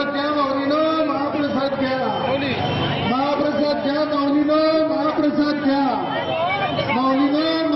महाप्रसाद घ्या माऊलीनो महाप्रसाद क्या महाप्रसाद घ्या माऊलीनो महाप्रसाद क्या माऊलीनो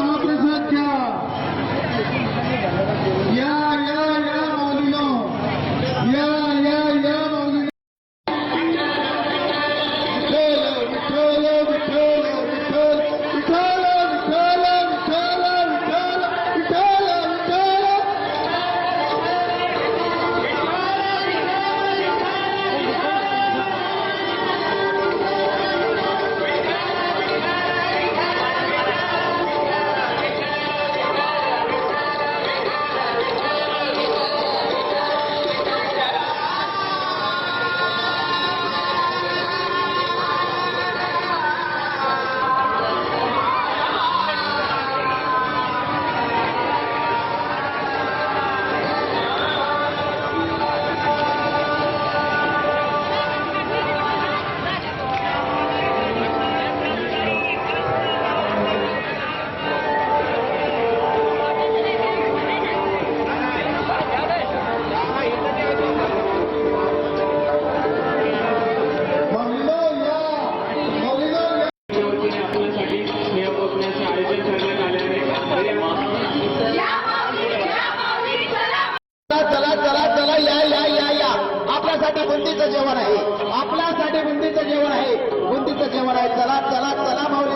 आपल्यासाठी बुंदीचं जेवण आहे. आपल्यासाठी बुंदीचं जेवण आहे. बुंदीचं जेवण आहे. चला चला चला माऊली